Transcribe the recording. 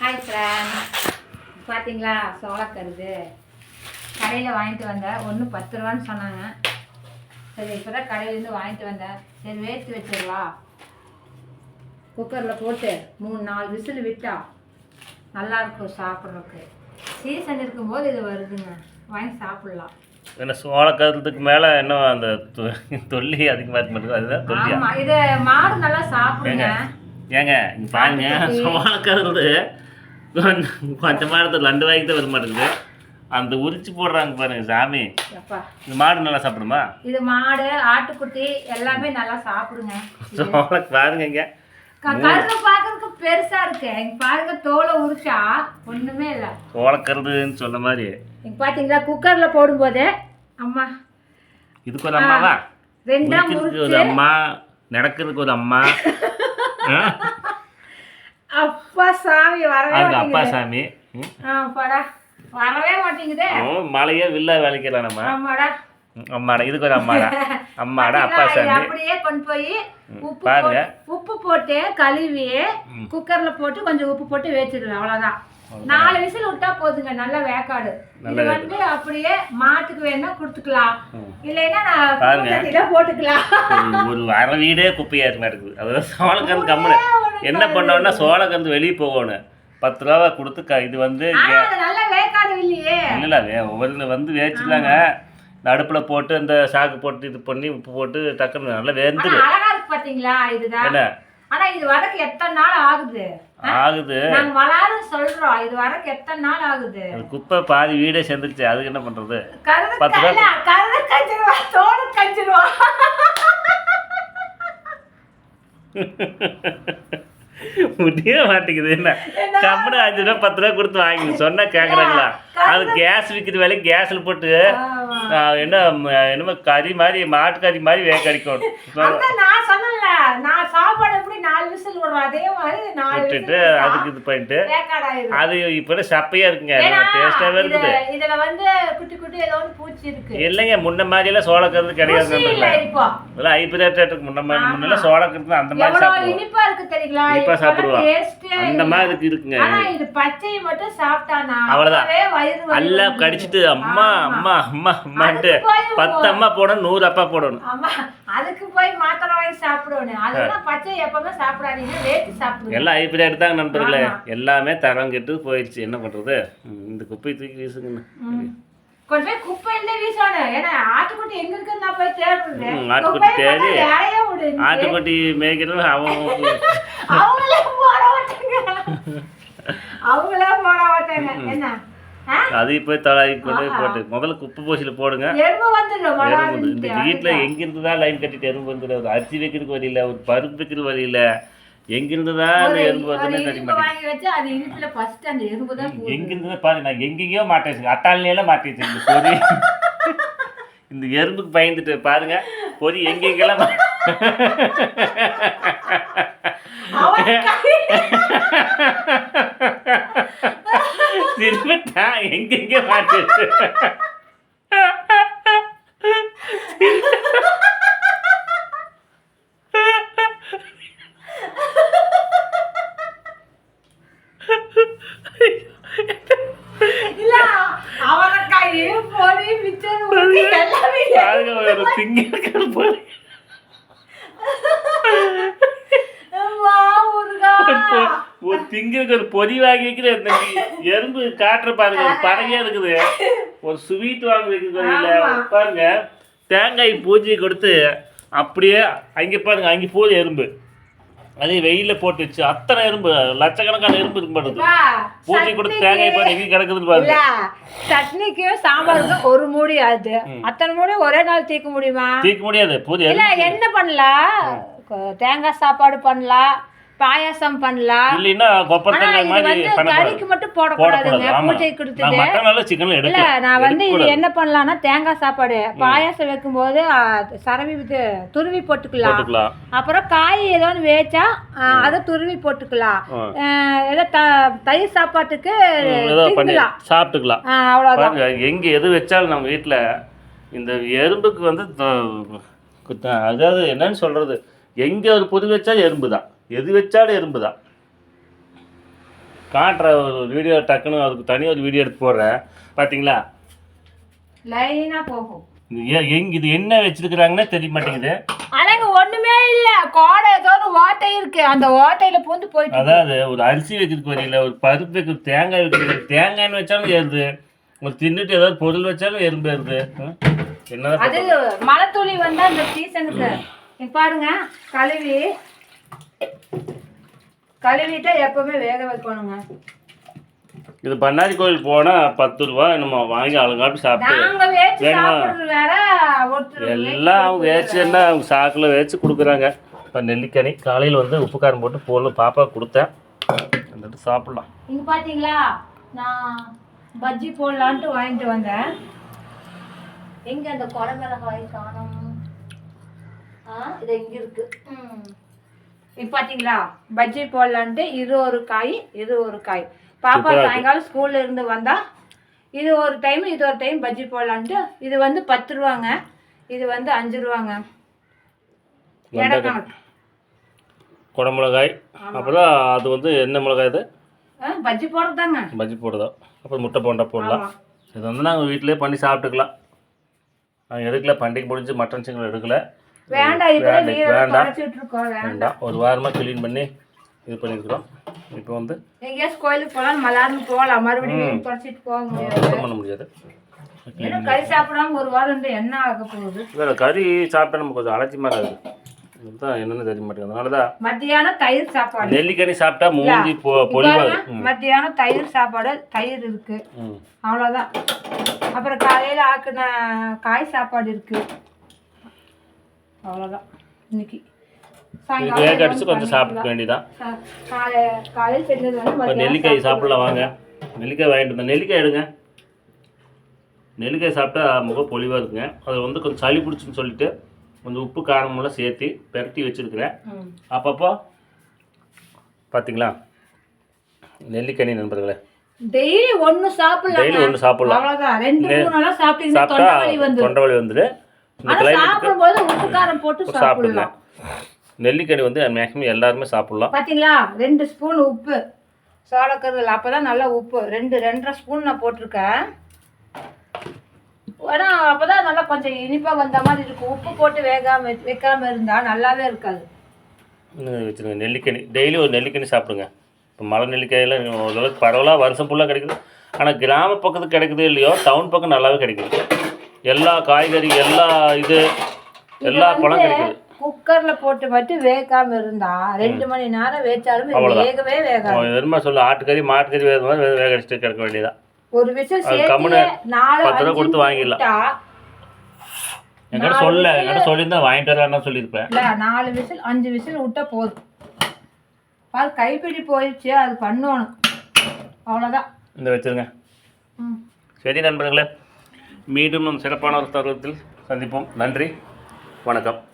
Hi friend பார்த்தீங்களா சோளக்கருது. கடையில் வாங்கிட்டு வந்தேன் ஒன்று பத்து ரூபான்னு சொன்னாங்க. சரி இப்போ தான் கடையிலேருந்து வாங்கிட்டு வந்தேன் சரி வேர்த்து வச்சிடலாம். குக்கரில் போட்டு மூணு நாலு விசில் விட்டா நல்லா இருக்கும் சாப்பிட்றதுக்கு. சீசன் இருக்கும்போது இது வருதுங்க. வாங்கி சாப்பிட்லாம். என்ன சோளக்கருத்துக்கு மேலே இன்னும் அந்த தொல்லி அதிகமாக இருக்க மாட்டேங்குது அதுதான் ஆமாம் இது மாடு நல்லா சாப்பிடுங்க. ஏங்க இங்க பாருங்க. சோளக்கருது கொஞ்சமாக எடுத்து ரெண்டு வாய்க்கு தான் வர மாட்டேங்குது அந்த உரிச்சு போடுறாங்க பாருங்க சாமி இந்த மாடு நல்லா சாப்பிடுமா இது மாடு ஆட்டுக்குட்டி எல்லாமே நல்லா சாப்பிடுங்க பாருங்க இங்க க- கருது பார்க்கறதுக்கு பெருசா இருக்கு இங்க பாருங்க தோலை உரிச்சா ஒண்ணுமே இல்ல சோளக்கருதுன்னு சொன்ன மாதிரி இங்க பாத்தீங்களா குக்கர்ல போடும்போதே அம்மா இதுக்கு ஒரு அம்மாவா ரெண்டா ஒரு அம்மா நடக்கிறதுக்கு ஒரு அம்மா அப்பா சாமி வரவே அவங்க அப்பா சாமி. ம். ஆ, அப்பாடா வரவே மாட்டேங்குதே. மலையே வில்லா வேலைக்கலாம் நம்ம ஆமாடா அம்மாடா இதுக்கு ஒரு அம்மாடா. அம்மாடா அப்பா சாமி. அப்படியே கொண்டு போய் உப்பு பாருங்க. உப்பு போட்டு கழுவி குக்கர்ல போட்டு கொஞ்சம் உப்பு போட்டு வேச்சிடுவேன். அவ்வளவுதான். நாலு விசில் விட்டா போதுங்க நல்ல வேக்காடு. இது வந்து அப்படியே மாட்டுக்கு வேணா கொடுத்துக்கலாம். இல்லைன்னா நான் போட்டுக்கலாம். ஒரு அரை வீடே குப்பையா இருக்க அதாவது சோளக்கருந்து கம்முனு. என்ன பண்ணோம்னா சோளக்கருந்து வெளியே போகணும். பத்து ரூபா கொடுத்து க இது வந்து இல்லை ஒவ்வொரு வந்து வேச்சிடலாங்க அடுப்பில் போட்டு இந்த சாக்கு போட்டு இது பண்ணி உப்பு போட்டு டக்குன்னு நல்லா இருக்கு பாத்தீங்களா இதுதான்? என்ன? ஆனா இது வரக்கு எத்தனை நாள் ஆகுது? ஆகுது. நாங்க வளாரும் சொல்றோம். இது வரக்கு எத்தனை நாள் ஆகுது? குப்பை பாதி வீடே சேர்ந்துருச்சு. அதுக்கு என்ன கல்ல கருது கஞ்சிருவா தோடு கஞ்சிருவா முடிய மாட்டேங்குது. என்ன? என்ன? கம்முனு அஞ்சு ரூபா பத்து ரூபா கொடுத்து வாங்கி சொன்னா கேட்குறாங்களா அது கேஸ் விற்கிற வேலை கேஸில் போட்டு என்ன என்னமோ கறி மாதிரி மாட்டு கறி மாதிரி வேக அடிக்கும் நான் சொன்னேன்ல நான் சாப்பாடு எப்படி நாலு விசில் விடுறோம் அதே மாதிரி நாலு விட்டுட்டு அதுக்கு இது பண்ணிட்டு அது இப்போ சப்பையா இருக்குங்க இது- இருக்குது. இதுல வந்து குட்டி குட்டி ஏதோ ஒன்று பூச்சி இருக்கு. இல்லைங்க முன்ன மாதிரியெல்லாம் சோளக்கருது கிடையாது இப்போ. முன்ன மாதிரி முன்னெல்லாம் சோளக்கருது அந்த மாதிரி சாப்பிடுவோம். இனிப்பா இருக்கு தெரியுங்களா? இனிப்பா இப்ப சாப்பிடுவோம். அந்த மாதிரி இருக்குங்க. இது மட்டும் சாப்பிட்டானா அவ்வளவுதான். எல்லாம் வந்துரும். கடிச்சிட்டு அம்மா அம்மா அம்மா. போய் பத்து அம்மா போடணும் நூறு அப்பா போடணும். ஆமா அதுக்கு போய் மாத்திரை வாங்கி சாப்பிடணும். அதெல்லாம் பச்சை எப்பவுமே சாப்பிடாதீங்க வேட்டி சாப்பிடுங்க. எல்லாம் ஐபிரேட் எடுத்தாங்க நண்பர்களே. எல்லாமே தரம் கெட்டு போயிடுச்சு. என்ன பண்றது? இந்த குப்பை தூக்கி வீசுங்கண்ணா. ம். கொண்டு போய் குப்பையில வீசணும். ஏன்னா ஆட்டுக்குட்டி எங்க இருக்குன்னு நான் போய் தேடுறது ம், ஆட்டுக்குட்டி தேடி, ஆட்டுக்குட்டி மேய்க்கிறது அவன் அவங்களே போட மாட்டாங்க. அவங்களே போட மாட்டாங்க. என்ன? ஆ? அது போய் தலாவி கொண்டு போட்டு முதல்ல குப்பை பூசியில போடுங்க. எறும்பு இந்த. வீட்டில்? எங்கிருந்து தான் லைன் கட்டிட்டு எறும்பு வந்துடும் ஒரு அரிசி வைக்கிறதுக்கு வழி இல்லை ஒரு பருப்பு வைக்கிறது வழி இல்லை. எங்கிருந்து தான் அந்த எறும்பு வருதுன்னு தெரிய மாட்டேங்குது? வச்சு. எங்கிருந்து தான் பாரு நான் எங்கெங்கேயோ மாட்டேன் வச்சிருக்கேன். அட்டாளிலாம் மாட்டி வச்சிருக்கேன் பொறி. இந்த எறும்புக்கு பயந்துட்டு பாருங்க பொறி எங்கெங்கெல்லாம் மா- அவன் கை- திரும்ப தான் எங்கெங்கே மாட்டி வச்சு இல்ல, அவன கை, பொறி, மிச்சர், உருட்டி எல்லாமே பாருங்க ஒரு திங்க பொறி அம்மா, முருகா. ஒரு திங்களுக்கு ஒரு பொதி வாங்கி வைக்கிற இந்த எறும்பு காட்டுற பாருங்க ஒரு பறவையா இருக்குது. ஒரு ஸ்வீட் வாங்கி வைக்கிறது. பாருங்க தேங்காய் பூஜை கொடுத்து அப்படியே அங்கே பாருங்க அங்கே போகுது எறும்பு. அதே வெயில போட்டு வச்சு அத்தனை எறும்பு லட்சக்கணக்கான எறும்பு இருக்கு வா, பூஜை கொடுத்து தேங்காய் பாருங்க எங்கே கிடக்குதுன்னு பாருங்க. சட்னிக்கும் சாம்பாருக்கும் ஒரு மூடி அது. அத்தனை மூடி ஒரே நாள் தீர்க்க முடியுமா? தீர்க்க முடியாது. பூஜை என்ன பண்ணலாம்? தேங்காய் சாப்பாடு பண்ணலாம். பாயாசம் பண்ணலாம். இல்லைன்னா கொப்பரத்தங்காய் மாதிரி கறிக்கு மட்டும் போடக்கூடாதுங்க பூஜை கொடுத்தது மட்டனால சிக்கன் இல்ல நான் வந்து இது. என்ன பண்ணலாம்னா தேங்காய் சாப்பாடு. பாயாசம் வைக்கும்போது சரவி இது துருவி போட்டுக்கலாம். அப்புறம் காய் ஏதோ ஒன்று வேச்சா அதை துருவி போட்டுக்கலாம். ஏதோ த தயிர் சாப்பாட்டுக்கு சாப்பிட்டுக்கலாம். பாருங்க எங்க எது வச்சாலும் நம்ம வீட்டில் இந்த எறும்புக்கு வந்து அதாவது என்னன்னு சொல்றது? எங்க ஒரு பொது வச்சாலும் எறும்பு தான் எது வச்சாலும் எறும்பு தான் காட்டுற ஒரு வீடியோ டக்குன்னு அதுக்கு தனியாக ஒரு வீடியோ எடுத்து போடுறேன். பார்த்தீங்களா லைனா போகும். இது ஏ- எங்க இது என்ன வச்சிருக்கிறாங்கன்னே தெரிய மாட்டேங்குது. அதாங்க ஒண்ணுமே இல்ல. கோடை ஏதோ ஒரு ஓட்டை இருக்கு. அந்த ஓட்டையில பூந்து போயிட்டு அதாவது ஒரு அரிசி வைக்கிறதுக்கு வரையில ஒரு பருப்பு வைக்கிறது தேங்காய் வைக்கிறது தேங்காய்னு வச்சாலும் ஏறுது. ஒரு தின்னுட்டு ஏதாவது பொருள் வச்சாலும் எறும்பு ஏறுது ம்? என்னதான் அது மழை துளி வந்தா இந்த சீசனுக்கு பாருங்க கழுவி. கழுவிட்டா எப்பவுமே வேக வைக்கணுங்க. இது பண்ணாரி கோயில் போனா பத்து ரூபா நம்ம வாங்கி அழகாப்பி சாப்பிட்டு வேணுமா? எல்லாம் அவங்க வேச்சு என்ன அவங்க சாக்கில் வேச்சு கொடுக்குறாங்க. இப்போ நெல்லிக்கனி காலையில் வந்து உப்பு காரம் போட்டு போல பாப்பா கொடுத்தேன். வந்துட்டு சாப்பிட்லாம். இங்க பாத்தீங்களா? நான் பஜ்ஜி போடலான்ட்டு வாங்கிட்டு வந்தேன். எங்க அந்த குடமிளகாய் காணோம் ஆ இது எங்க இருக்கு? ம். இது பாத்தீங்களா? பஜ்ஜி போடலான்ட்டு இது ஒரு காய் இது ஒரு காய். பாப்பா. சாயங்காலம் ஸ்கூல்ல இருந்து வந்தா இது ஒரு டைம் இது ஒரு டைம் பஜ்ஜி போடலான்ட்டு இது வந்து பத்து ரூபாங்க. இது வந்து அஞ்சு ரூபாங்க. குடமிளகாய் அப்புறம் அது வந்து என்ன மிளகாய் இது பஜ்ஜி போடுறதாங்க பஜ்ஜி போடுதா அப்புறம் முட்டை போண்டா போடலாம். இது வந்து நாங்கள் வீட்டிலே பண்ணி சாப்பிட்டுக்கலாம். நாங்கள் எடுக்கல பண்டிகை முடிஞ்சு மட்டன் சிக்கன் எடுக்கல. வேண்டாம் ஒரு வாரமாக க்ளீன் பண்ணி இது பண்ணியிருக்கிறோம். இப்போ வந்து எங்கேயாச்சும் கோயிலுக்கு போகலாம் மலார்னு போகலாம். மறுபடியும் குறைச்சிட்டு போக முடியாது. பண்ண முடியாது. கறி சாப்பிடாம ஒரு வாரம் என்ன ஆக போகுது? இல்லை கறி சாப்பிட்டா நம்ம கொஞ்சம் அலட்சி மாதிரி இருக்குது இதுதான் என்னன்னு தெரிய மாட்டேங்குது. அதனால தான் மத்தியானம் தயிர் சாப்பாடு. நெல்லிக்கனி சாப்பிட்டா மூஞ்சி பொ பொலிவாக பாருங்க, மத்தியானம் தயிர் சாப்பாடு தயிர் இருக்கு. அவ்வளோதான் அப்புறம் காலையில ஆக்குன காய் சாப்பாடு இருக்கு. அவ்வளோதான் இன்னைக்கு வேக அடிச்சு கொஞ்சம் சாப்பிட்டுக்க வேண்டியதான் காலையில் செஞ்சது வந்து நெல்லிக்காய் சாப்பிடலாம் வாங்க. நெல்லிக்காய் வாங்கிட்டு வந்தேன். நெல்லிக்காய் எடுங்க. நெல்லிக்காய் சாப்பிட்டா முக பொலிவாக இருக்குங்க. அது வந்து கொஞ்சம் சளி பிடிச்சுன்னு சொல்லிட்டு கொஞ்சம் உப்பு காரமெல்லாம் சேர்த்து பெரட்டி வச்சுருக்கிறேன். அப்பப்போ பார்த்தீங்களா நெல்லிக்கனி நண்பர்களே. டெய்லி ஒண்ணு சாப்பிடலாம் டெய்லி ஒன்று சாப்பிடலாம். அவ்வளவுதான். ரெண்டு மூணு சாப்பிட்டா தொண்டை வலி வந்து சாப்பிடும்போது உப்பு காரம் போட்டு சாப்பிடலாம். நெல்லிக்கனி வந்து மேக்ஸிமம் எல்லாருமே சாப்பிடலாம். பாத்தீங்களா? ரெண்டு ஸ்பூன் உப்பு. சோளக்கருதல் அப்பதான் நல்லா உப்பு. ரெண்டு ரெண்டரை ஸ்பூன் நான் போட்டிருக்கேன். ஏன்னா அப்பதான் நல்லா கொஞ்சம் இனிப்பா வந்த மாதிரி இருக்கும். உப்பு போட்டு வேகாம வச்சு- வைக்காம இருந்தா நல்லாவே இருக்காது. வச்சுருங்க நெல்லிக்கனி. டெய்லி ஒரு நெல்லிக்கனி சாப்பிடுங்க. இப்போ மலை நெல்லிக்காயெல்லாம் ஓரளவுக்கு பரவலாக வருஷம் ஃபுல்லாக கிடைக்குது. ஆனால் கிராம பக்கத்துக்கு கிடைக்குது இல்லையோ டவுன் பக்கம் நல்லாவே கிடைக்குது. எல்லா காய்கறி எல்லா இது எல்லா பழம் கிடைக்குது. குக்கர்ல போட்டு மட்டும் வேகாம இருந்தா ரெண்டு மணி நேரம் வேச்சாலும். வேகவே வேகாது. வெறுமா சொல்ல ஆட்டுக்கறி மாட்டுக்கறி வேறு மாதிரி வேக அடிச்சுட்டு கிடக்க வேண்டியதான் ஒரு கம்முனு சேர்த்து நாலு பத்து ரூபா அஞ்சு கொடுத்து வாங்கிடலாம். என்கிட்ட சொல்ல என்கிட்ட சொல்லியிருந்தா வாங்கிட்டு வரேன்னு சொல்லியிருப்பேன். இல்ல நாலு விசில் அஞ்சு விசில் விட்டா போதும். பால் கைப்பிடி போயிடுச்சு. அது பண்ணணும். அவ்வளோதான் இந்த வச்சுருங்க. ம். சரி நண்பர்களே. மீண்டும் நம் சிறப்பான ஒரு தருவத்தில் சந்திப்போம். நன்றி. வணக்கம்.